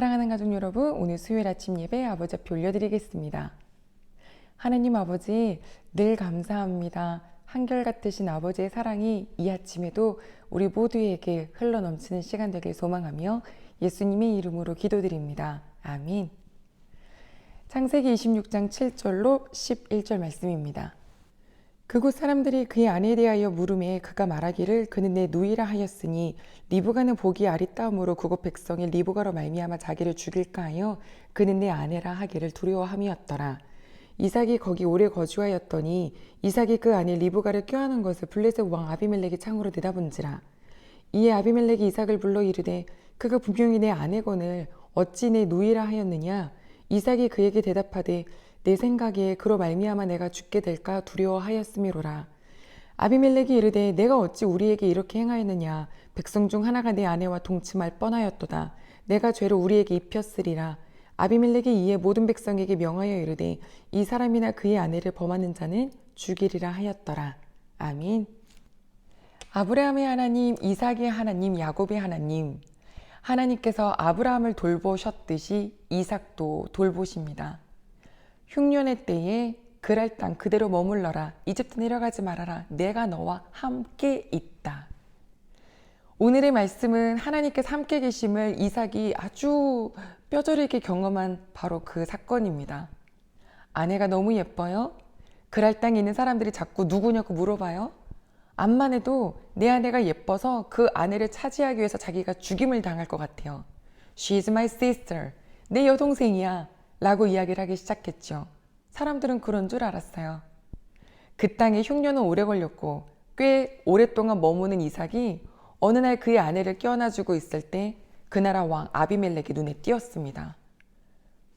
사랑하는 가족 여러분, 오늘 수요일 아침 예배 아버지 앞에 올려드리겠습니다. 하나님 아버지, 늘 감사합니다. 한결같으신 아버지의 사랑이 이 아침에도 우리 모두에게 흘러넘치는 시간 되길 소망하며 예수님의 이름으로 기도드립니다. 아멘. 창세기 26장 7절로 11절 말씀입니다. 그곳 사람들이 그의 아내에 대하여 물음에 그가 말하기를 그는 내 누이라 하였으니 리브가는 보기 아리따움으로 그곳 백성이 리브가로 말미암아 자기를 죽일까 하여 그는 내 아내라 하기를 두려워함이었더라. 이삭이 거기 오래 거주하였더니 이삭이 그 아내 리브가를 껴안은 것을 블레셋 왕 아비멜렉이 창으로 내다본지라. 이에 아비멜렉이 이삭을 불러 이르되 그가 분명히 내 아내건을 어찌 내 누이라 하였느냐 이삭이 그에게 대답하되 내 생각에 그로 말미암아 내가 죽게 될까 두려워하였음이로라. 아비멜렉이 이르되 내가 어찌 우리에게 이렇게 행하였느냐 백성 중 하나가 내 아내와 동침할 뻔하였도다. 내가 죄를 우리에게 입혔으리라. 아비멜렉이 이에 모든 백성에게 명하여 이르되 이 사람이나 그의 아내를 범하는 자는 죽이리라 하였더라. 아멘. 아브라함의 하나님, 이삭의 하나님, 야곱의 하나님. 하나님께서 아브라함을 돌보셨듯이 이삭도 돌보십니다. 흉년의 때에 그랄 땅 그대로 머물러라. 이집트 내려가지 말아라. 내가 너와 함께 있다. 오늘의 말씀은 하나님께서 함께 계심을 이삭이 아주 뼈저리게 경험한 바로 그 사건입니다. 아내가 너무 예뻐요? 그랄 땅에 있는 사람들이 자꾸 누구냐고 물어봐요? 암만 해도 내 아내가 예뻐서 그 아내를 차지하기 위해서 자기가 죽임을 당할 것 같아요. She's my sister. 내 여동생이야. 라고 이야기를 하기 시작했죠. 사람들은 그런 줄 알았어요. 그 땅에 흉년은 오래 걸렸고 꽤 오랫동안 머무는 이삭이 어느 날 그의 아내를 껴안아주고 있을 때 그 나라 왕 아비멜렉이 눈에 띄었습니다.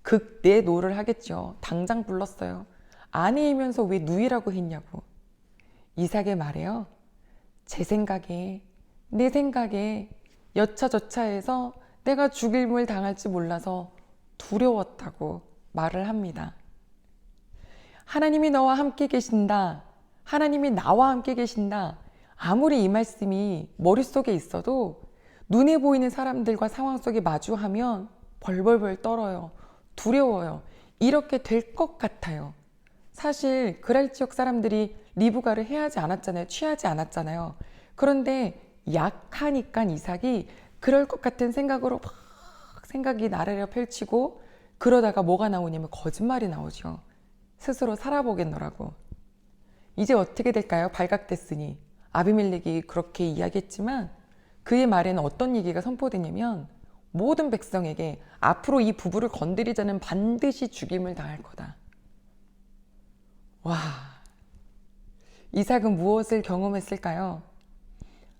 극내 노를 하겠죠. 당장 불렀어요. 아내이면서 왜 누이라고 했냐고. 이삭의 말에요. 제 생각에, 내 생각에 여차저차해서 내가 죽임을 당할지 몰라서 두려웠다고 말을 합니다. 하나님이 너와 함께 계신다. 하나님이 나와 함께 계신다. 아무리 이 말씀이 머릿속에 있어도 눈에 보이는 사람들과 상황 속에 마주하면 벌벌벌 떨어요. 두려워요. 이렇게 될 것 같아요. 사실 그랄 지역 사람들이 리브가를 해하지 않았잖아요. 취하지 않았잖아요. 그런데 약하니까 이삭이 그럴 것 같은 생각으로 막 생각이 나래려 펼치고 그러다가 뭐가 나오냐면 거짓말이 나오죠. 스스로 살아보겠노라고. 이제 어떻게 될까요? 발각됐으니. 아비멜렉이 그렇게 이야기했지만 그의 말에는 어떤 얘기가 선포되냐면 모든 백성에게 앞으로 이 부부를 건드리자는 반드시 죽임을 당할 거다. 와. 이삭은 무엇을 경험했을까요?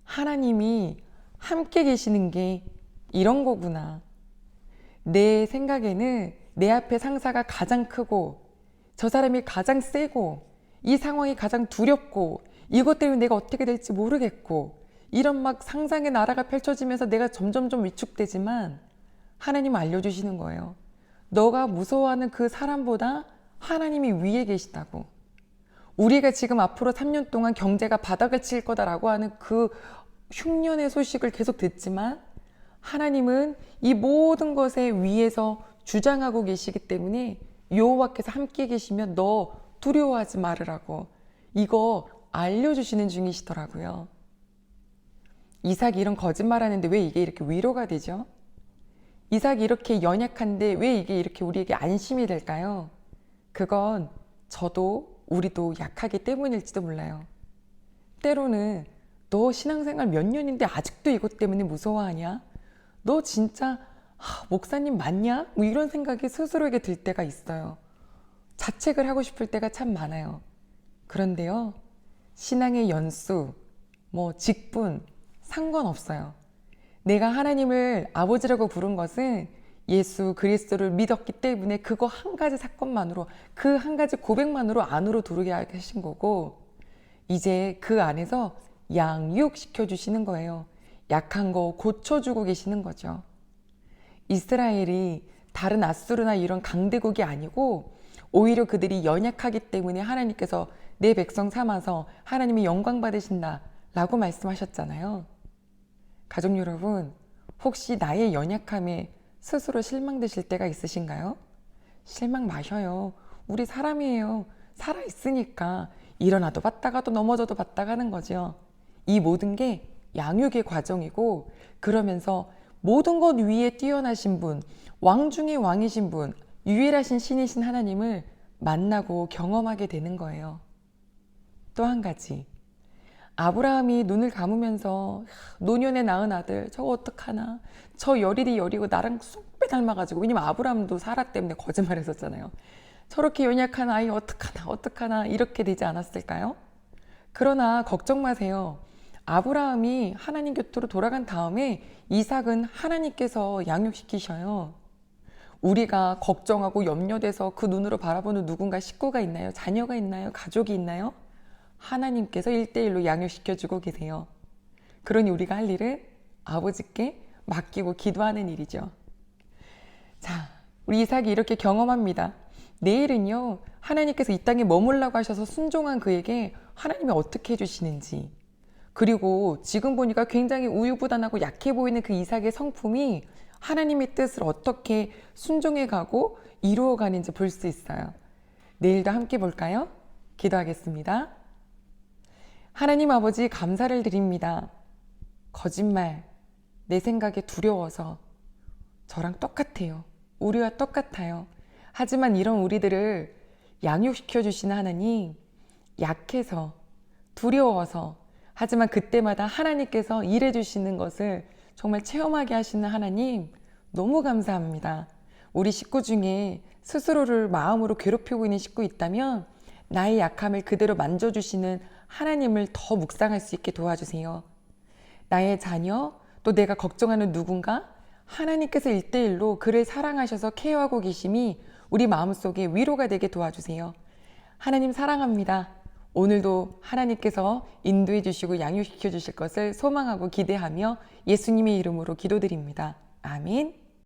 하나님이 함께 계시는 게 이런 거구나. 내 생각에는 내 앞에 상사가 가장 크고 저 사람이 가장 세고 이 상황이 가장 두렵고 이것 때문에 내가 어떻게 될지 모르겠고 이런 막 상상의 나라가 펼쳐지면서 내가 점점점 위축되지만 하나님 알려주시는 거예요. 너가 무서워하는 그 사람보다 하나님이 위에 계시다고. 우리가 지금 앞으로 3년 동안 경제가 바닥을 칠 거다라고 하는 그 흉년의 소식을 계속 듣지만 하나님은 이 모든 것에 위에서 주장하고 계시기 때문에 여호와께서 함께 계시면 너 두려워하지 말으라고 이거 알려주시는 중이시더라고요. 이삭이 이런 거짓말하는데 왜 이게 이렇게 위로가 되죠? 이삭이 이렇게 연약한데 왜 이게 이렇게 우리에게 안심이 될까요? 그건 저도 우리도 약하기 때문일지도 몰라요. 때로는 너 신앙생활 몇 년인데 아직도 이것 때문에 무서워하냐? 너 진짜 아, 목사님 맞냐? 뭐 이런 생각이 스스로에게 들 때가 있어요. 자책을 하고 싶을 때가 참 많아요. 그런데요, 신앙의 연수, 뭐 직분, 상관없어요. 내가 하나님을 아버지라고 부른 것은 예수 그리스도를 믿었기 때문에 그거 한 가지 사건만으로 그 한 가지 고백만으로 안으로 들어오게 하신 거고 이제 그 안에서 양육시켜 주시는 거예요. 약한 거 고쳐주고 계시는 거죠. 이스라엘이 다른 아수르나 이런 강대국이 아니고 오히려 그들이 연약하기 때문에 하나님께서 내 백성 삼아서 하나님이 영광 받으신다 라고 말씀하셨잖아요. 가족 여러분, 혹시 나의 연약함에 스스로 실망되실 때가 있으신가요? 실망 마셔요. 우리 사람이에요. 살아있으니까 일어나도 봤다가도 넘어져도 봤다 가는 거죠. 이 모든 게 양육의 과정이고 그러면서 모든 것 위에 뛰어나신 분, 왕 중의 왕이신 분, 유일하신 신이신 하나님을 만나고 경험하게 되는 거예요. 또 한 가지. 아브라함이 눈을 감으면서 노년에 낳은 아들 저거 어떡하나 저 열이디 열이고 나랑 쏙빼 닮아가지고 왜냐면 아브라함도 사라 때문에 거짓말 했었잖아요 저렇게 연약한 아이 어떡하나 어떡하나 이렇게 되지 않았을까요? 그러나 걱정 마세요 아브라함이 하나님 곁으로 돌아간 다음에 이삭은 하나님께서 양육시키셔요 우리가 걱정하고 염려돼서 그 눈으로 바라보는 누군가 식구가 있나요? 자녀가 있나요? 가족이 있나요? 하나님께서 일대일로 양육시켜주고 계세요. 그러니 우리가 할 일은 아버지께 맡기고 기도하는 일이죠. 자, 우리 이삭이 이렇게 경험합니다. 내일은요, 하나님께서 이 땅에 머물라고 하셔서 순종한 그에게 하나님이 어떻게 해주시는지, 그리고 지금 보니까 굉장히 우유부단하고 약해 보이는 그 이삭의 성품이 하나님의 뜻을 어떻게 순종해 가고 이루어 가는지 볼 수 있어요. 내일도 함께 볼까요? 기도하겠습니다. 하나님 아버지 감사를 드립니다. 거짓말, 내 생각에 두려워서 저랑 똑같아요. 우리와 똑같아요. 하지만 이런 우리들을 양육시켜 주시는 하나님, 약해서, 두려워서, 하지만 그때마다 하나님께서 일해 주시는 것을 정말 체험하게 하시는 하나님, 너무 감사합니다. 우리 식구 중에 스스로를 마음으로 괴롭히고 있는 식구 있다면 나의 약함을 그대로 만져주시는 하나님을 더 묵상할 수 있게 도와주세요. 나의 자녀, 또 내가 걱정하는 누군가, 하나님께서 일대일로 그를 사랑하셔서 케어하고 계심이 우리 마음속에 위로가 되게 도와주세요. 하나님 사랑합니다. 오늘도 하나님께서 인도해 주시고 양육시켜 주실 것을 소망하고 기대하며 예수님의 이름으로 기도드립니다. 아멘.